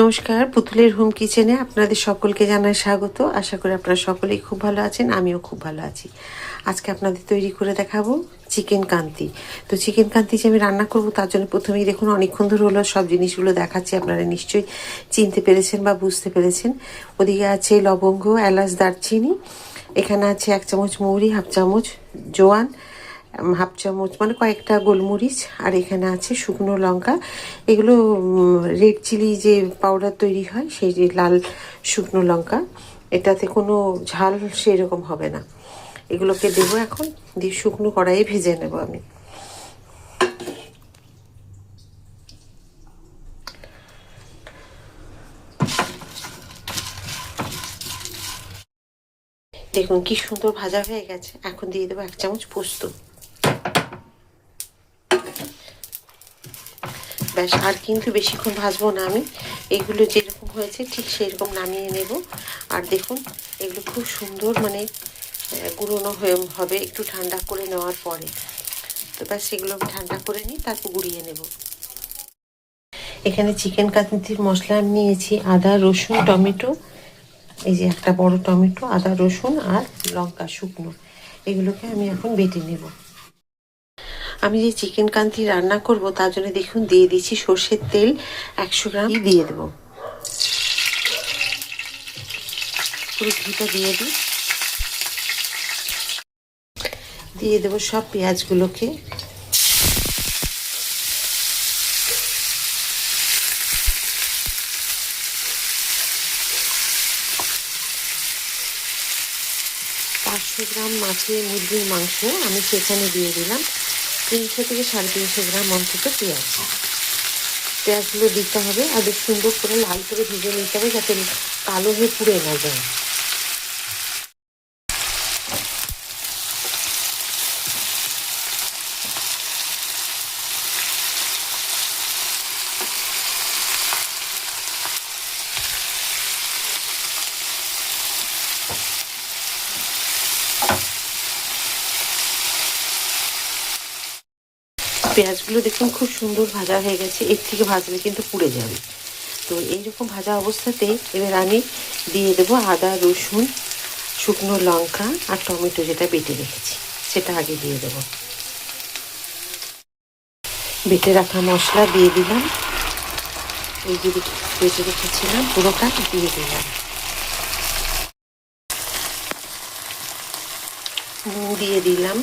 নমস্কার, পুতুলের হোম কিচেনে আপনাদের সকলকে জানাই স্বাগত। আশা করি আপনারা সকলেই খুব ভালো আছেন, আমিও খুব ভালো আছি। আজকে আপনাদের তৈরি করে দেখাবো চিকেন কান্তি। তো চিকেন কান্তি যে আমি রান্না করব, তার জন্য প্রথমেই দেখুন অনেকক্ষণ ধরে হলো, সব জিনিসগুলো দেখাচ্ছি, আপনারা নিশ্চয়ই চিনতে পেরেছেন বা বুঝতে পেরেছেন। ওদিকে আছে লবঙ্গ, এলাচ, দারচিনি, এখানে আছে এক চামচ মৌরি, হাফ চামচ জোয়ান হাফ চামচ মানে কয়েকটা গোলমরিচ, আর এখানে আছে শুকনো লঙ্কা। এগুলো রেড চিলি যে পাউডার তৈরি হয়, সেই যে লাল শুকনো লঙ্কা, এটাতে কোনো ঝাল সেরকম হবে না। এগুলোকে দেবো এখন, দিয়ে শুকনো কড়াইয়ে ভেজে নেব আমি। দেখুন, কি সুন্দর ভাজা হয়ে গেছে। এখন দিয়ে দেবো এক চামচ পোস্ত। ব্যাস, আর কিন্তু বেশিক্ষণ ভাজবো না আমি। এগুলো যেরকম হয়েছে, ঠিক সেরকম নামিয়ে নেব। আর দেখুন, এগুলো খুব সুন্দর মানে গুঁড়োনো হয়ে হবে একটু ঠান্ডা করে নেওয়ার পরে। তো ব্যাস এগুলো ঠান্ডা করে নিই, তারপর গুঁড়িয়ে নেব। এখানে চিকেন কাতনির মশলা আমি নিয়েছি, আদা, রসুন, টমেটো। এই যে একটা বড় টমেটো, আদা, রসুন আর লঙ্কা, শুকনো। এগুলোকে আমি এখন বেটে নেব। আমি যে চিকেন কান্তি রান্না করব তার জন্য দেখুন দিয়ে দিচ্ছি সর্ষের তেল একশো গ্রাম। দিয়ে দেব? পুরো ঘিটা দিয়ে দিই। দিয়ে দেবো সব পেঁয়াজগুলোকে। পাঁচশো গ্রাম মাছের মুরগির মাংস আমি সেখানে দিয়ে দিলাম। তিনশো থেকে সাড়ে তিনশো গ্রাম অন্তত পেঁয়াজ। পেঁয়াজগুলো দিতে হবে, আর বেশ সুন্দর করে লাল করে ভেজে নিতে হবে যাতে কালো হয়ে পুড়ে না যায়। পেঁয়াজগুলো দেখুন খুব সুন্দর ভাজা হয়ে গেছে। এর থেকে ভাজলে কিন্তু পুড়ে যাবে। তো এইরকম ভাজা অবস্থাতে এবার আমি দিয়ে দেবো আদা, রসুন, শুকনো লঙ্কা আর টমেটো যেটা বেটে রেখেছি, সেটা আগে দিয়ে দেবো। বেটে রাখা মশলা দিয়ে দিলাম। এই যে বেটে রেখেছিলাম, পুরোটা দিয়ে দিলাম। নুন দিয়ে দিলাম।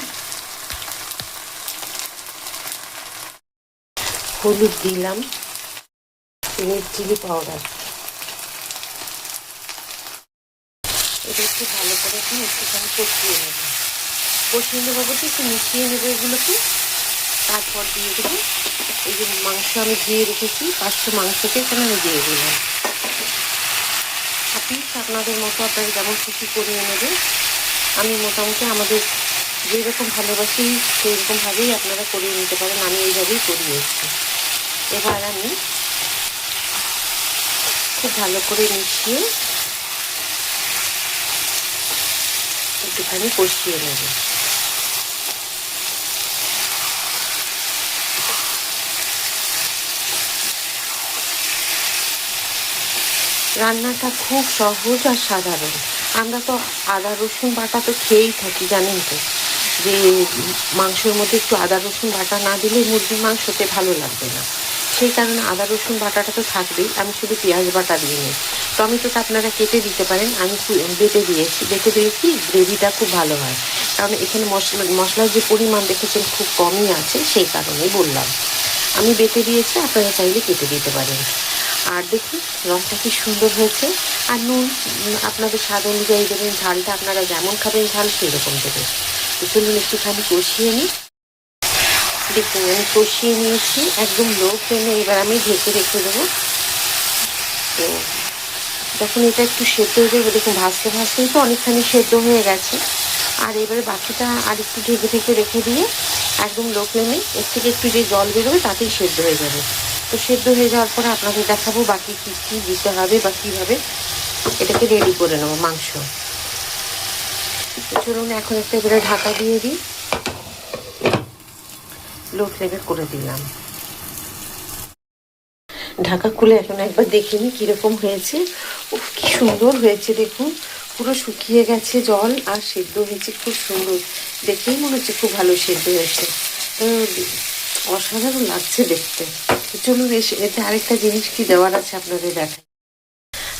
হলুদ দিলাম রেড চিলি পাউডার। এটা একটু ভালো করে একটুখানি কষিয়ে নেব। কষিয়ে নেব বলতে একটু মিশিয়ে নেব এগুলোকে। তারপর দিয়ে দেবো এই যে মাংস আমি ধুয়ে রেখেছি, পাঁচশো মাংসকে এখানে আমি দিয়ে দিলাম। আপনি আপনাদের মতো আপনারা যেমন খুশি করিয়ে নেবেন আমি মোটামুটি আমাদের যেরকম ভালোবাসি সেইরকমভাবেই আপনারা করিয়ে নিতে পারেন। আমি এইভাবেই করিয়ে এসেছি। এবার আমি খুব ভালো করে মিশিয়ে একটুখানি কষিয়ে নেব। রান্নাটা খুব সহজ আর সাধারণ। আমরা তো আদা, রসুন বাটা তো খেয়েই থাকি, জানেন তো। যে মাংসের মধ্যে একটু আদা, রসুন বাটা না দিলে মুরগির মাংসতে ভালো লাগবে না। সেই কারণে আদা, রসুন বাটাটা তো থাকবেই, আমি শুধু পেঁয়াজ বাটা দিয়ে নিই। টমেটোটা আপনারা কেটে দিতে পারেন, আমি বেটে দিয়েছি বেটে দিয়েছি, গ্রেভিটা খুব ভালো হয়। কারণ এখানে মশলা, মশলার যে পরিমাণ দেখেছেন খুব কমই আছে, সেই কারণেই বললাম। আমি বেটে দিয়েছি, আপনারা চাইলে কেটে দিতে পারেন। আর দেখুন রঙটা কি সুন্দর হয়েছে। আর নুন আপনাদের স্বাদ অনুযায়ী দেবেন ঝালটা, আপনারা যেমন খাবেন ঝাল সেই রকম দেবেন। তো চলুন একটুখানি কষিয়ে নিই। দেখুন, আমি কষিয়ে নিয়েছি একদম লো ফ্লেমে, এবার আমি ঢেকে রেখে দেবো। তো যখন এটা একটু সেদ্ধ হয়ে যাবে, দেখুন ভাজতে ভাজতেই তো অনেকখানি সেদ্ধ হয়ে গেছে। আর এবারে বাকিটা আর একটু ঢেকে ঢেকে রেখে দিয়ে একদম লো ফ্লেমে, এর থেকে একটু যে জল বেরোবে, তাতেই সেদ্ধ হয়ে যাবে। তো সেদ্ধ হয়ে যাওয়ার পরে আপনাদের দেখাবো বাকি কী কী দিতে হবে বা কীভাবে। এটাকে রেডি করে নেব, মাংস। চলুন, এখন একটা এবারে ঢাকা দিয়ে দিই। লো ফ্লেমে করে দিলাম। ঢাকা খুলে এখন একবার দেখিনি কীরকম হয়েছে। উফ, কি সুন্দর হয়েছে, দেখুন। পুরো শুকিয়ে গেছে জল আর সেদ্ধ হয়েছে খুব সুন্দর। দেখেই মনে হচ্ছে খুব ভালো সেদ্ধ হয়েছে। তো অসাধারণ লাগছে দেখতে। চলুন, এসে, এতে আরেকটা জিনিস কি দেওয়ার আছে আপনাদের দেখা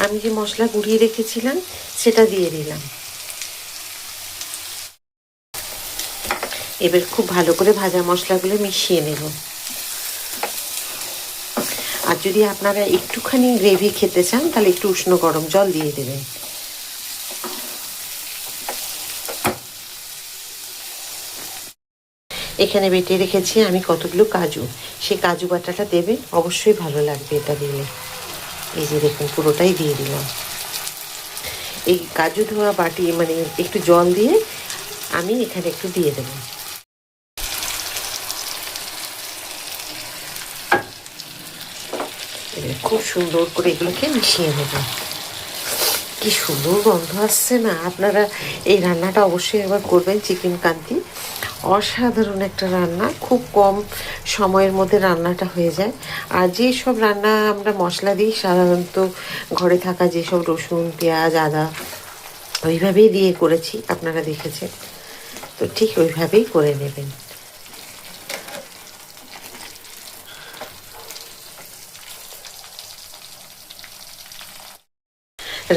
আমি যে মশলা গুঁড়িয়ে রেখেছিলাম, সেটা দিয়ে দিলাম। এবার খুব ভালো করে ভাজা মশলাগুলো মিশিয়ে নেব। আর যদি আপনারা একটুখানি গ্রেভি খেতে চান, তাহলে একটু উষ্ণ গরম জল দিয়ে দেবেন। এখানে বেটে রেখেছি আমি কতগুলো কাজু। সেই কাজু বাটাটা দেবে, অবশ্যই ভালো লাগবে এটা দিলে। এই যে দেখুন, পুরোটাই দিয়ে দিলাম। এই কাজু ধোয়া বাটি মানে একটু জল দিয়ে আমি এখানে একটু দিয়ে দেবো। খুব সুন্দর করে এগুলোকে মিশিয়ে নেব। কি সুন্দর গন্ধ আসছে না। আপনারা এই রান্নাটা অবশ্যই একবার করবেন, চিকেন কান্তি। অসাধারণ একটা রান্না, খুব কম সময়ের মধ্যে রান্নাটা হয়ে যায়। আর যেসব রান্না আমরা মশলা দিই, সাধারণত ঘরে থাকা যেসব রসুন, পেঁয়াজ, আদা, ওইভাবেই দিয়ে করেছি, আপনারা দেখেছেন। তো ঠিক ওইভাবেই করে নেবেন।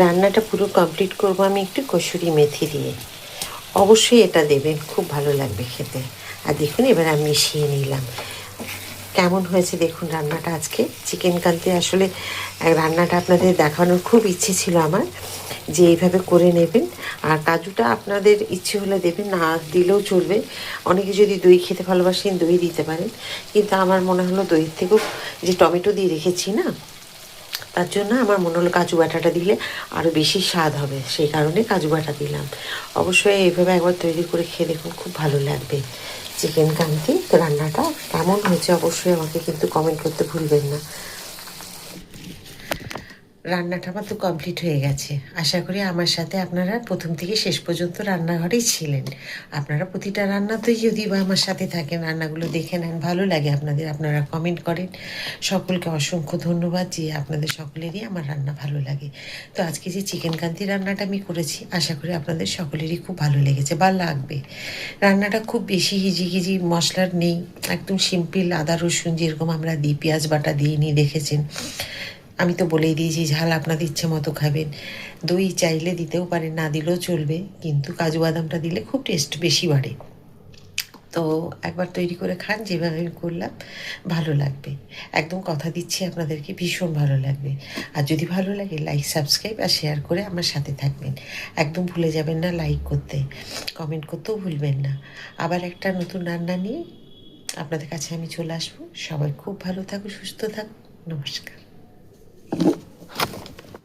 রান্নাটা পুরো কমপ্লিট করব আমি একটু কসুরি মেথি দিয়ে। অবশ্যই এটা দেবেন, খুব ভালো লাগবে খেতে। আর দেখুন, এবার আমি মিশিয়ে নিলাম। কেমন হয়েছে দেখুন রান্নাটা আজকে? চিকেন কান্তি আসলে রান্নাটা আপনাদের দেখানোর খুব ইচ্ছে ছিল আমার যে এইভাবে করে নেবেন। আর কাজুটা আপনাদের ইচ্ছে হলে দেবেন, না দিলেও চলবে। অনেকে যদি দই খেতে ভালোবাসেন, দই দিতে পারেন। কিন্তু আমার মনে হলো দইয়ের থেকেও যে টমেটো দিয়ে রেখেছি না তার জন্য আমার মনে হলো কাজু বাটাটা দিলে আরও বেশি স্বাদ হবে, সেই কারণে কাজু বাটা দিলাম। অবশ্যই এইভাবে একবার তৈরি করে খেয়ে দেখুন, খুব ভালো লাগবে। চিকেন কান্তি রান্নাটা কেমন হয়েছে অবশ্যই আমাকে কিন্তু কমেন্ট করতে ভুলবেন না। রান্নাটা আমার তো কমপ্লিট হয়ে গেছে। আশা করি আমার সাথে আপনারা প্রথম থেকে শেষ পর্যন্ত রান্নাঘরেই ছিলেন। আপনারা প্রতিটা রান্নাতেই যদি বা আমার সাথে থাকেন, রান্নাগুলো দেখে নেন, ভালো লাগে আপনাদের, আপনারা কমেন্ট করেন। সকলকে অসংখ্য ধন্যবাদ যে আপনাদের সকলেরই আমার রান্না ভালো লাগে। তো আজকে যে চিকেন কান্তি রান্নাটা আমি করেছি, আশা করি আপনাদের সকলেরই খুব ভালো লেগেছে বা লাগবে। রান্নাটা খুব বেশি হিজি হিজি মশলার নেই, একদম সিম্পল আদা রসুন যেরকম আমরা দিই পেঁয়াজ বাটা দিয়ে নিয়ে দেখেছেন। আমি তো বলেই দিয়েছি, ঝাল আপনাদের ইচ্ছে মতো খাবেন। দই চাইলে দিতেও পারেন, না দিলেও চলবে, কিন্তু কাজু বাদামটা দিলে খুব টেস্ট বেশি বাড়ে। তো একবার তৈরি করে খান, যেভাবে আমি করলাম, ভালো লাগবে। একদম কথা দিচ্ছি আপনাদেরকে, ভীষণ ভালো লাগবে। আর যদি ভালো লাগে লাইক সাবস্ক্রাইব আর শেয়ার করে আমার সাথে থাকবেন। একদম ভুলে যাবেন না লাইক করতে কমেন্ট করতেও ভুলবেন না। আবার একটা নতুন রান্না নিয়ে আপনাদের কাছে আমি চলে আসব। সবাই খুব ভালো থাকুন, সুস্থ থাকুন। নমস্কার। Thank you.